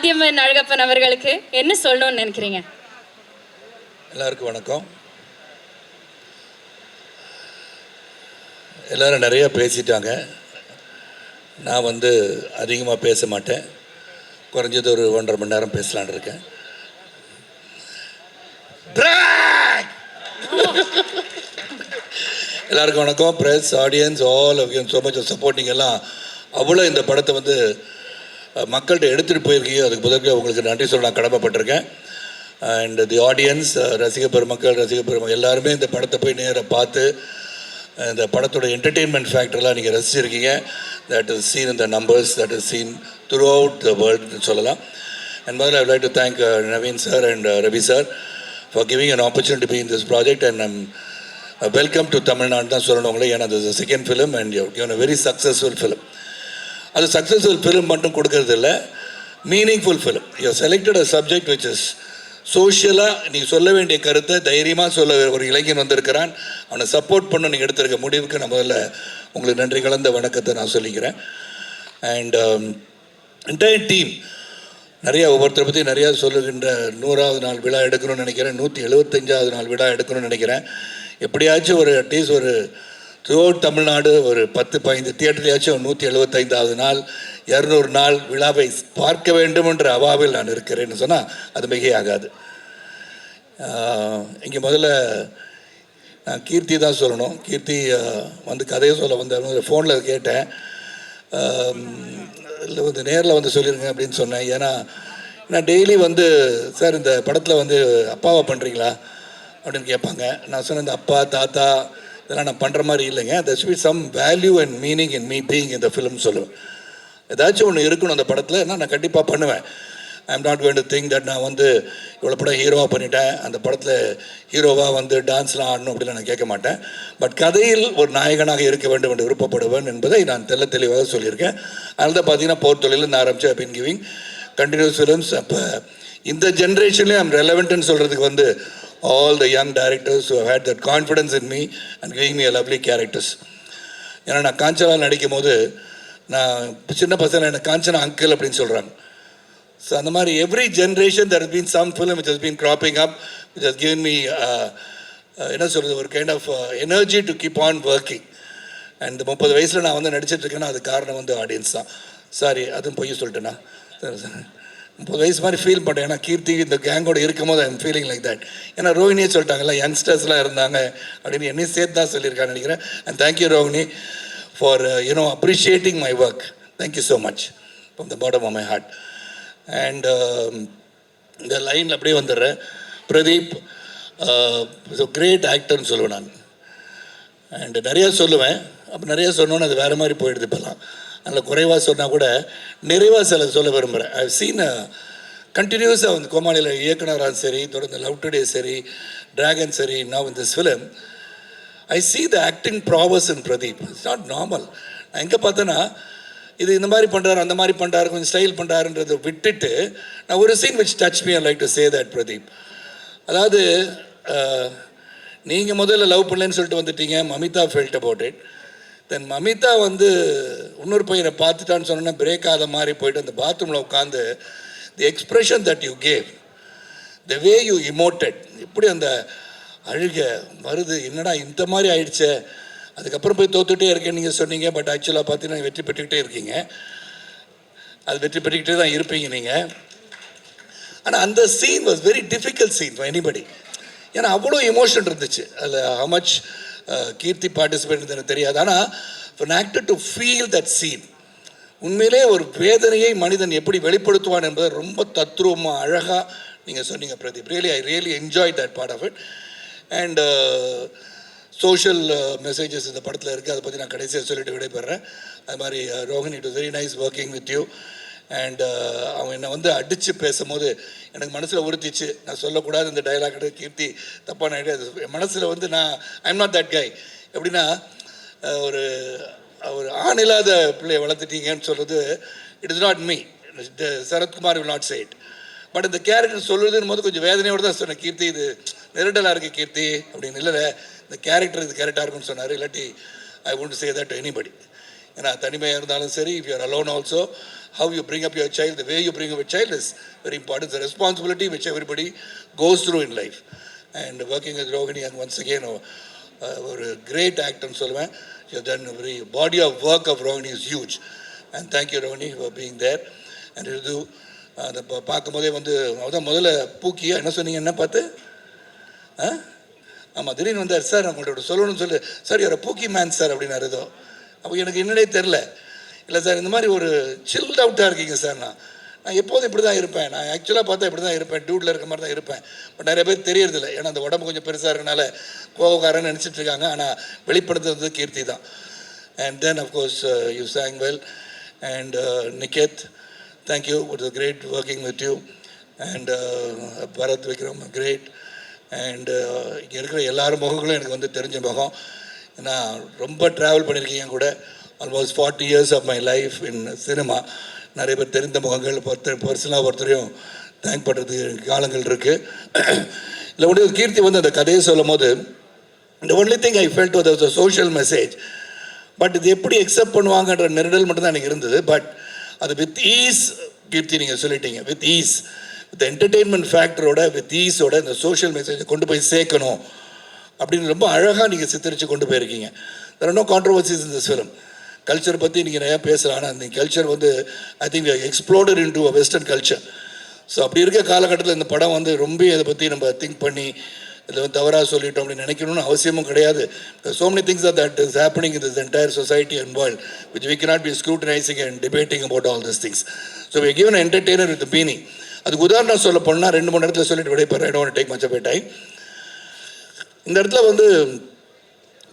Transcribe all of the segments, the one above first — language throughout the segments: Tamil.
தாத்தியம்மன் அழகப்பன் அவர்களுக்கு? என்ன சொல்லணும்னு நினைக்கிறீங்க? எல்லாருக்கும் வணக்கம். எல்லாரும் நிறைய பேசிட்டாங்க. நான் வந்து அதிகமாக பேச மாட்டேன். குறைஞ்சது ஒரு ஒன்றரை மணி நேரம் பேசலான் இருக்கேன். எல்லாருக்கும் வணக்கம். Press audience all of so much supporting எல்லாம். அவ்வளோ இந்த படத்தை வந்து மக்கள்கிட்ட எடுத்துகிட்டு போயிருக்கீங்க அதுக்கு முதற்கு உங்களுக்கு நன்றி சொல்ல நான் கடமைப்பட்டிருக்கேன். அண்ட் தி ஆடியன்ஸ் ரசிக பெருமக்கள் ரசிக பெருமக்கள் எல்லாருமே இந்த படத்தை போய் நேராக பார்த்து இந்த படத்தோட என்டர்டெயின்மெண்ட் ஃபேக்டர்லாம் நீங்கள் ரசிச்சிருக்கீங்க. தட் இஸ் சீன் இந்த numbers that is seen throughout the வேர்ல்டுன்னு சொல்லலாம். அண்ட் முதல்ல I like to thank Naveen sir and Ravi sir for giving an opportunity be in this project and I'm welcome to Tamil Nadu தான் சொல்லணும் உங்களை. ஏன்னா அது second film and you given a very successful film அது சக்ஸஸ்ஃபுல் ஃபிலிம் மட்டும் கொடுக்கறது இல்லை meaningful film you selected a subject which is சோஷியலாக நீ சொல்ல வேண்டிய கருத்தை தைரியமாக சொல்ல ஒரு இளைஞன் வந்திருக்கிறான். அவனை சப்போர்ட் பண்ண நீங்கள் எடுத்திருக்க முடிவுக்கு நான் முதல்ல உங்களுக்கு நன்றி கலந்த வணக்கத்தை நான் சொல்லிக்கிறேன். அண்ட் என்டையர் டீம் நிறையா ஒவ்வொருத்தரை பற்றி நிறையா சொல்லுகின்ற நூறாவது நாள் விழா எடுக்கணும்னு நினைக்கிறேன். நூற்றி எழுபத்தஞ்சாவது நாள் விழா எடுக்கணும்னு நினைக்கிறேன். எப்படியாச்சும் ஒரு அட்லீஸ்ட் ஒரு தோல் தமிழ்நாடு ஒரு பத்து பதினைந்து தியேட்டர்லையாச்சும் நூற்றி எழுபத்தைந்தாவது நாள் இரநூறு நாள் விழாவை பார்க்க வேண்டும் என்ற அவாவில் நான் இருக்கிறேன்னு சொன்னால் அது மிகையாகாது. இங்கே முதல்ல நான் கீர்த்தி தான் சொல்லணும். கீர்த்தி வந்து கதையை சொல்ல வந்த ஃபோனில் கேட்டேன். இல்லை வந்து நேரில் வந்து சொல்லிடுங்க அப்படின்னு சொன்னேன். ஏன்னா நான் டெய்லி வந்து சார் இந்த படத்தில் வந்து அப்பாவை பண்ணுறீங்களா அப்படின்னு கேட்பாங்க. நான் சொன்னேன் இந்த அப்பா தாத்தா இதெல்லாம் நான் பண்ணுற மாதிரி இல்லைங்க. That be some value and meaning in me being இந்த ஃபிலிம் சொல்லுவேன். ஏதாச்சும் ஒன்று இருக்கணும் அந்த படத்தில் நான் கண்டிப்பாக பண்ணுவேன். I am not going to think that நான் வந்து இவ்வளோ படம் ஹீரோவாக பண்ணிட்டேன். அந்த படத்தில் ஹீரோவாக வந்து டான்ஸ்லாம் ஆடணும் அப்படின்னு நான் கேட்க மாட்டேன். பட் கதையில் ஒரு நாயகனாக இருக்க வேண்டும் என்று விருப்பப்படுவேன் என்பதை நான் தெல்ல தெளிவாக சொல்லியிருக்கேன். அதனால தான் பார்த்தீங்கன்னா போர் நான் ஆரம்பித்தேன் பின் கிவிங் கண்டினியூஸ் ஃபிலிம்ஸ் அப்போ இந்த ஜென்ரேஷன்லேயே ஐம் ரெலவெண்ட்னு சொல்கிறதுக்கு வந்து all the young directors who had that confidence in me and giving me a lovely characters ஏன்னா நான் காஞ்சனா நடிக்கும் போது நான் சின்ன பசங்க என்ன காஞ்சனா அங்கிள் அப்படின்னு சொல்கிறாங்க ஸோ அந்த மாதிரி every generation there been some film which has been cropping up which has given me என்ன சொல்கிறது ஒரு kind of energy to keep on working and முப்பது வயசில் நான் வந்து நடிச்சிட்டு இருக்கேன்னா அது காரணம் வந்து ஆடியன்ஸ் தான். சாரி அதுவும் பொய் சார் முப்பது வயசு மாதிரி ஃபீல் பண்ணுறேன் ஏன்னா கீர்த்தி இந்த கேங்கோட இருக்கும்போது ஐம் ஃபீலிங் லைக் தட் ஏன்னா ரோஹினியே சொல்லிட்டாங்கல்ல யங்ஸ்டர்ஸ்லாம் இருந்தாங்க அப்படின்னு என்னையும் சேர்த்து தான் சொல்லியிருக்கான்னு நினைக்கிறேன் and thank you Rohini for you know appreciating my work thank you so much from the bottom of my heart and இந்த லைனில் அப்படியே வந்துடுறேன். பிரதீப் uh, கிரேட் ஆக்டர்னு சொல்லுவேன் நான். அண்ட் நிறையா சொல்லுவேன். அப்போ நிறைய சொன்னோன்னு அது வேறு மாதிரி போயிடுது இப்போல்லாம். அதில் குறைவாக சொன்னால் கூட நிறைவாக சில சொல்ல விரும்புகிறேன் ஐ சீன் கண்டினியூஸாக வந்து கோமாளியில் இயக்குனராக சரி தொடர்ந்து லவ் டுடே சரி டிராகன் சரி நான் இந்த film I see the acting prowess in Pradeep it's not normal நான் எங்கே பார்த்தேன்னா இது இந்த மாதிரி பண்ணுறாரு அந்த மாதிரி பண்ணுறாரு கொஞ்சம் ஸ்டைல் பண்ணுறாருன்றதை விட்டுட்டு நான் ஒரு scene which touch me like to say that Pradeep அதாவது நீங்கள் முதல்ல லவ் பண்ணலன்னு சொல்லிட்டு வந்துட்டீங்க Mamitha felt about it then Mamitha வந்து இன்னொரு பையனை பார்த்துட்டான்னு சொன்னோன்னா பிரேக் ஆத மாதிரி போயிட்டு அந்த பாத்ரூமில் உட்காந்து the expression that you gave the way you emoted எப்படி அந்த அழுக வருது என்னடா இந்த மாதிரி ஆயிடுச்சே? அதுக்கப்புறம் போய் தோத்துட்டே இருக்கேன் நீங்கள் சொன்னீங்க பட் ஆக்சுவலாக பார்த்தீங்கன்னா வெற்றி பெற்றுக்கிட்டே இருக்கீங்க. அது வெற்றி பெற்றுக்கிட்டே தான் இருப்பீங்க நீங்கள் ஆனால் அந்த scene was very difficult scene for anybody ஏன்னா அவ்வளோ எமோஷன் இருந்துச்சு. அதில் ஹமச் கீர்த்தி பார்ட்டிசிபேட் எனக்கு தெரியாது. ஆனால் an actor to feel that scene உண்மையிலே ஒரு வேதனையை மனிதன் எப்படி வெளிப்படுத்துவான் என்பதை ரொம்ப தத்ரூபமாக அழகாக நீங்கள் சொன்னீங்க Pradeep. Really I really enjoy that part of it and social messages இந்த படத்தில் இருக்குது அதை பற்றி நான் கடைசியாக சொல்லிட்டு விடைபெறேன் அது மாதிரி Rohini it very nice working with you and uh, அவன் என்னை வந்து அடித்து பேசும்போது எனக்கு மனசில் உறுத்திச்சு. நான் சொல்லக்கூடாது இந்த டைலாக் கீர்த்தி தப்பான ஐடியா என் மனசில் வந்து நான் ஐம் நாட் தட் கை எப்படின்னா ஒரு ஒரு ஆண் இல்லாத பிள்ளையை வளர்த்துட்டீங்கன்னு சொல்கிறது it is not me Sarathkumar will not side but இந்த கேரக்டர் சொல்கிறதுன்னு போது கொஞ்சம் வேதனையோடு தான் சொன்னேன். கீர்த்தி இது நெருடலாக இருக்குது கீர்த்தி அப்படின்னு. இல்லை இந்த கேரக்டர் இது கரெக்டாக இருக்குன்னு சொன்னார். இல்லாட்டி I won't say that anybody ஏன்னா தனிமையாக இருந்தாலும் சரி if you're alone also how you bring up your child, the way you bring up a child is very important. It's a responsibility which everybody goes through in life. And working with Rohini, and once again, uh, uh, ஒரு கிரேட் ஆக்டர்னு சொல்லுவேன். You done very body of work of Rohini is huge and thank you Rohini for being there and இது அதை பா- பார்க்கும்போதே வந்து அதான் முதல்ல பூக்கியா என்ன சொன்னீங்க என்ன பார்த்து? ஆ? ஆமாம் திடீர்னு வந்தார். சார் நான் உங்கள்கிட்ட சொல்லணும்னு சொல்லி சார் யார பூக்கி மேன் சார் அப்படின்னு அறுதோ அப்போ எனக்கு என்னடே தெரில. இல்லை சார் இந்த மாதிரி ஒரு சில்ட் அவுட்டாக இருக்கீங்க சார் நான். நான் எப்போதும் இப்படி தான் இருப்பேன். நான் ஆக்சுவலாக பார்த்தா இப்படி தான் இருப்பேன் டியூட்டில் இருக்க மாதிரி தான் இருப்பேன். பட் நிறைய பேர் தெரியறதில்ல. ஏன்னா அந்த உடம்பு கொஞ்சம் பெருசாக இருக்கனால கோவக்காரன்னு நினச்சிட்டு இருக்காங்க. ஆனால் வெளிப்படுத்துறது கீர்த்தி தான். And then of course you sang well and Niketh thank you it is great working with you and Bharath Vikram great and இங்கே இருக்கிற எல்லார் முகங்களும் எனக்கு வந்து தெரிஞ்ச முகம். நான் ரொம்ப ட்ராவல் பண்ணியிருக்கீங்க கூட. Almost forty years of my life in cinema நிறைய பேர் தெரிந்த முகங்கள் ஒருத்தர் பர்சனலாக ஒருத்தரையும் தேங்க் பண்ணுறதுக்கு காலங்கள் இருக்குது இல்லை முடிவு கீர்த்தி வந்து அந்த கதையை சொல்லும் போது இந்த only thing I felt was a social message but இது எப்படி எக்ஸப்ட் பண்ணுவாங்கன்ற நெருடல் மட்டும்தான் எனக்கு இருந்தது. பட் அது வித் ஈஸ் கீர்த்தி நீங்கள் சொல்லிட்டீங்க. வித் ஈஸ் வித் என்டர்டெயின்மெண்ட் ஃபேக்டரோட வித் ஈஸோட இந்த சோஷியல் மெசேஜை கொண்டு போய் சேர்க்கணும். அப்படின்னு ரொம்ப அழகாக நீங்கள் சித்தரித்து கொண்டு போயிருக்கீங்க. தெர் நோ கான்ட்ரவர்சிஸ் இந்த this கல்ச்சர் பற்றி நீங்கள் நிறையா பேசலாம். ஆனால் அந்த கல்ச்சர் வந்து I think explored in to a western culture so அப்படி இருக்க காலகட்டத்தில் இந்த படம் வந்து ரொம்ப இதை பற்றி நம்ம திங்க் பண்ணி இதை வந்து தவறாக சொல்லிட்டோம் அப்படின்னு நினைக்கணும்னு அவசியமும் கிடையாது. So many things are that is happening in this entire society and world which we cannot be scrutinising and debating about all this things so we given entertainer with meaning அதுக்கு உதாரணம் சொல்ல போனால் ரெண்டு மணி நேரத்தில் சொல்லிட்டு விடைபெறேன். I don't want to take இந்த இடத்துல வந்து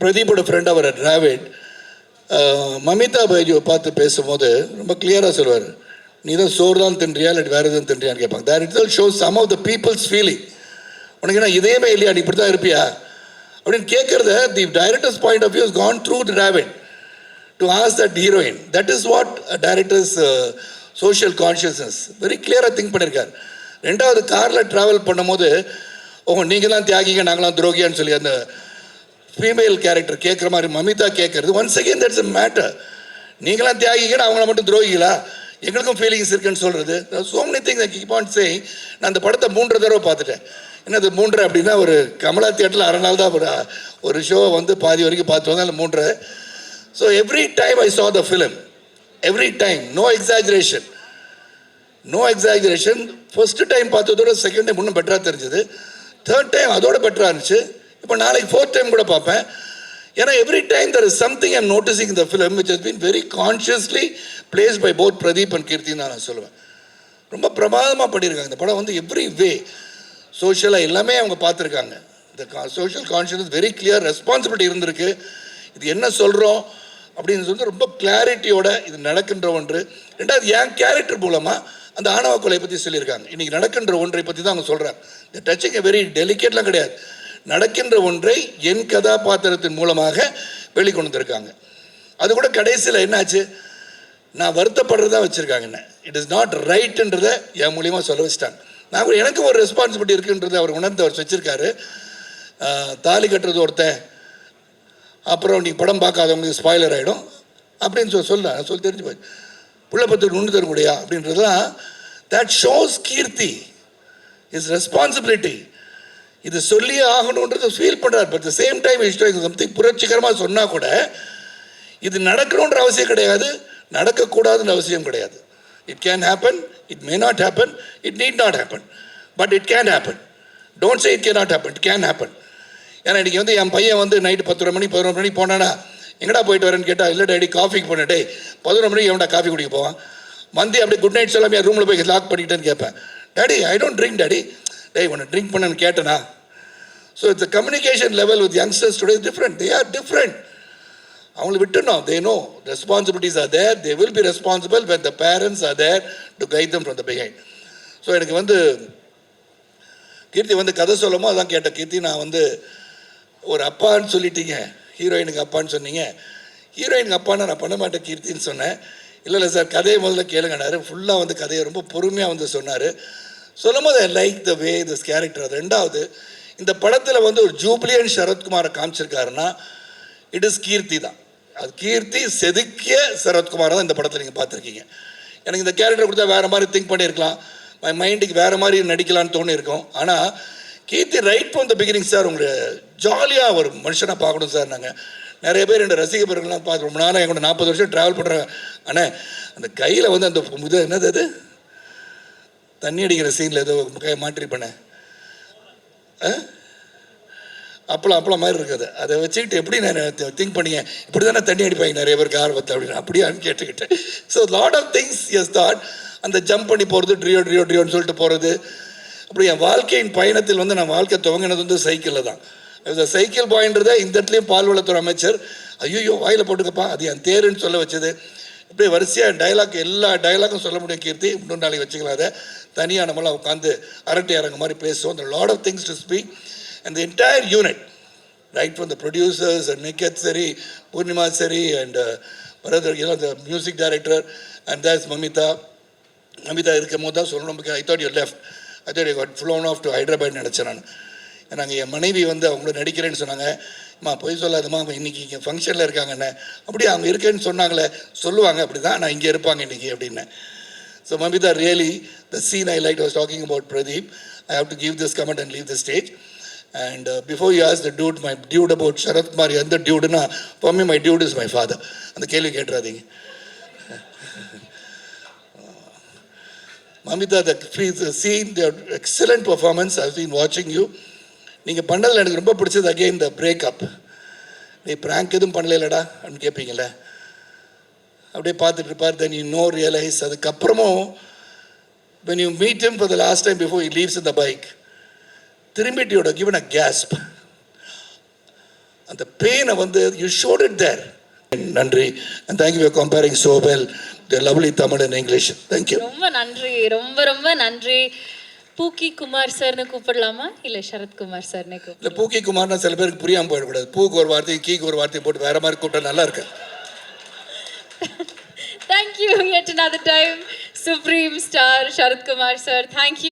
பிரதீப்போட ஃப்ரெண்ட் அவர் டிராவிட் மமிதா பைஜுவை பார்த்து பேசும்போது ரொம்ப கிளியராக சொல்லுவார். நீ தான் சோறு தான் தின்றியா இல்லை வேறு எதுவும் தின்றியான்னு கேட்பாங்க. There it show some of the peoples feeling உனக்கு என்ன இதயமே இல்லையா? நீ இப்படி தான் இருப்பியா? அப்படின்னு கேட்குறத the directors point of views gone through the Dravid to us that heroine that is what directors social consciousness very கிளியராக திங்க் பண்ணியிருக்கார். ரெண்டாவது காரில் ட்ராவல் பண்ணும்போது ஓ நீங்கள் தான் தியாகிங்க நாங்களாம் துரோகியான்னு சொல்லி அந்த ஃபீமேல் கேரக்டர் கேட்குற மாதிரி மமிதா கேட்குறது once again that's a matter நீங்களாம் தியாகிகள் அவங்கள மட்டும் துரோகிகளா? எங்களுக்கும் ஃபீலிங்ஸ் இருக்குன்னு சொல்கிறது so many things I keep on நான் அந்த படத்தை மூன்று தடவை பார்த்துட்டேன். என்னது மூன்று அப்படின்னா ஒரு கமலா தியேட்டரில் அரை நாள் தான் ஒரு ஒரு ஷோ வந்து பாதி வரைக்கும் பார்த்து வந்தால் மூன்று so every time I saw the film every time no exaggeration no exaggeration first time பார்த்ததோட second time இன்னும் பெட்டராக தெரிஞ்சது. தேர்ட் டைம் அதோட பெட்டராக இருந்துச்சு. இப்போ நாளைக்கு ஃபோர்த் டைம் கூட பார்ப்பேன். ஏன்னா every time there is something I'm noticing the film which has been very consciously place by both Pradeep and Keerthi தான் நான் சொல்லுவேன். ரொம்ப பிரமாதமாக பண்ணியிருக்காங்க இந்த படம் வந்து எவ்ரி வே சோஷியலாக எல்லாமே அவங்க பார்த்துருக்காங்க. இந்த social conscious very clear responsibility இருந்திருக்கு. இது என்ன சொல்கிறோம் அப்படின்னு சொல்லி ரொம்ப கிளாரிட்டியோட இது நடக்கின்ற ஒன்று. ரெண்டாவது என் கேரக்டர் மூலமாக அந்த ஆணவ கொலை பற்றி சொல்லியிருக்காங்க. இன்றைக்கி நடக்கின்ற ஒன்றை பற்றி தான் அவங்க சொல்கிறாங்க இந்த டச்சிங் வெரி டெலிகேட்லாம் கிடையாது. நடக்கின்ற ஒன்றை என் கதாபாத்திரத்தின் மூலமாக வெளிக்கொண்டு வந்திருக்காங்க அது கூட கடைசியில் என்னாச்சு? நான் வருத்தப்படுறதா வச்சுருக்காங்க என்ன? இட் இஸ் நாட் ரைட்டுன்றதை என் மூலியமாக சொல்ல வச்சுட்டாங்க. நான் கூட எனக்கு ஒரு ரெஸ்பான்சிபிலிட்டி இருக்குன்றது அவர் உணர்ந்து அவர் வச்சுருக்காரு. தாலி கட்டுறது ஒருத்தன். அப்புறம் நீ படம் பார்க்காதவங்களுக்கு ஸ்பாய்லர் ஆகிடும் அப்படின்னு சொல்லி சொல்ல சொல்லி தெரிஞ்சு போச்சு. புள்ள பத்து நுண்ணு தர முடியா அப்படின்றதுலாம் that shows Keerthi. Is responsibility இது சொல்லியே ஆகணுன்றது ஃபீல் பண்ணுறார் but the same time is something புரட்சிகரமாக சொன்னால் கூட இது நடக்கணுன்ற அவசியம் கிடையாது நடக்கக்கூடாதுன்ற அவசியம் கிடையாது. It can happen it may not happen it need not happen but it can happen don't say it can not happen it can happen ஏன்னா இன்றைக்கி வந்து என் பையன் வந்து நைட்டு பத்து மணி பதினொரு மணிக்கு போனானா எங்கடா போயிட்டு வரேன்னு கேட்டால் இல்லை டேடி காஃபிக்கு போனேன் டே பதினொரு மணிக்கு எவன்டா காஃபி குடிக்க போவான்? வந்து அப்படியே குட் நைட் சொல்லாமல் ரூமில் போய் லாக் பண்ணிக்கிட்டேன்னு கேட்பேன். Daddy I don't drink daddy டேய் உன்னை ட்ரிங்க் பண்ணேன்னு கேட்டேனா? So it's communication level with youngsters today different they are different அவங்களை விட்டுணும் they no responsibilities are there they will be responsible when the parents are there to guide them from the behind so எனக்கு வந்து கீர்த்தி வந்து கதை சொல்லுமோ அதான் கேட்டேன். கீர்த்தி நான் வந்து ஒரு அப்பான்னு சொல்லிட்டீங்க. ஹீரோயினுக்கு அப்பான்னு சொன்னீங்க. ஹீரோயினுக்கு அப்பான்னு நான் பண்ண மாட்டேன் கீர்த்தின்னு சொன்னேன். இல்லை இல்லை சார் கதையை முதல்ல கேளுங்கனாரு ஃபுல்லாக வந்து கதையை ரொம்ப பொறுமையாக வந்து சொன்னார். சொல்லும் போது I like the way this character அது ரெண்டாவது இந்த படத்தில் வந்து ஒரு ஜூப்ளியன் சரத்குமாரை காமிச்சிருக்காருன்னா இட் இஸ் கீர்த்தி தான். அது கீர்த்தி செதுக்கிய சரத்குமார் தான் இந்த படத்தில் நீங்கள் பார்த்துருக்கீங்க. எனக்கு இந்த கேரக்டர் கொடுத்தா வேறு மாதிரி திங்க் பண்ணியிருக்கலாம். மை மைண்டுக்கு வேறு மாதிரி நடிக்கலான்னு தோணியிருக்கோம். ஆனால் Keerthi right from the beginning sir உங்களை ஜாலியாக ஒரு மனுஷனாக பார்க்கணும் சார் நாங்கள் நிறைய பேர் என்னோட ரசிக பிறகுலாம் பார்த்து ரொம்ப நாளாக எங்களோட நாற்பது வருஷம் ட்ராவல் பண்ணுறாங்க அண்ணே அந்த கையில் வந்து அந்த இது என்னது அது? தண்ணி அடிக்கிற சீனில் ஏதோ கை மாட்டிருப்பேனே அப்பளம் அப்பளம் மாதிரி இருக்குது. அதை வச்சுக்கிட்டு எப்படி நான் திங்க் பண்ணீங்க? இப்படி தானே தண்ணி அடிப்பாங்க நிறைய பேருக்கு ஆர்வத்தை அப்படின்னு அப்படியான்னு கேட்டுக்கிட்டேன் so lot of things as thought அந்த ஜம்ப் பண்ணி போகிறது ட்ரியோ ட்ரியோ ட்ரியோன்னு சொல்லிட்டு போகிறது அப்படி என் வாழ்க்கையின் பயணத்தில் வந்து நான் வாழ்க்கை துவங்கினது வந்து சைக்கிளில் தான். சைக்கிள் பாயின்றதை இந்த இடத்துலையும் பால்வளத்துறை அமைச்சர் ஐயோ வாயில் போட்டுக்கப்பா அது என் தேருன்னு சொல்ல வச்சது. இப்படி வரிசையாக டைலாக் எல்லா டைலாக்கும் சொல்ல முடியும் கீர்த்தி. இன்னொரு நாளைக்கு வச்சுக்கலாம் அதை தனியாக நம்மளாம் உட்காந்து அரட்டை அரங்க மாதிரி பேசுவோம். The lot of things to speak and the entire unit right from the producers and Nikkath சரி பூர்ணிமா சரி and uh, brother, music director and music Mamitha Mamitha இருக்கும் போது தான் சொல்லணும். I thought you left I thought you got flown off to Hyderabad நினச்சேன் நான். நாங்கள் என் மனைவி வந்து அவங்கள நடிக்கிறேன்னு சொன்னாங்க. அம்மா பொய் சொல்லாதம்மா அவன் இன்றைக்கி இங்கே ஃபங்க்ஷனில் இருக்காங்கன்னு அப்படியே அவங்க இருக்கேன்னு சொன்னாங்களே சொல்லுவாங்க அப்படி தான் நான் இங்கே இருப்பாங்க இன்றைக்கி அப்படின்னு so Mamitha really the scene I like was talking about Pradeep I have to give this comment and leave the stage and before you ask the dude my dude about Sarathkumar எந்த டியூடுனா Bommi my dude is my father அந்த கேள்வி கேட்டுறாதீங்க Mamitha the, scene scene, the excellent performance. I've been. நீங்கள் பண்ணதில் எனக்கு ரொம்ப பிடிச்சது அகெயின் த பிரேக்கப் நீ ப்ராங்க் எதுவும் பண்ணலடா அப்படின்னு கேட்பீங்களே அப்படியே பார்த்துட்டு இருப்பார். தென் யூ நோ ரியலைஸ் அதுக்கப்புறமும் when you meet him the last time before before he leaves in the bike திரும்பிட்டு யோட கிவன் அ கேஸ்ப் அந்த பெயினை வந்து யூ ஷோட் இட் தேர் நன்றி. And thank you for compering so well the lovely Tamil and English thank you ரொம்ப நன்றி. ரொம்ப ரொம்ப நன்றி. பூக்கி குமார் சார்னு கூப்பிடலாமா? இல்ல சரத்குமார் சார்னு கூப்பிடலாம் இல்லை பூக்கி குமார்னா சில பேருக்கு புரியாமல் போயிடக்கூடாது. பூக்கு ஒரு வார்த்தை கீக்கு ஒரு வார்த்தை போட்டு வேற மாதிரி கூப்பிட்டா நல்லா இருக்கு. You yet another Star Sharat Kumar sir. Thank you.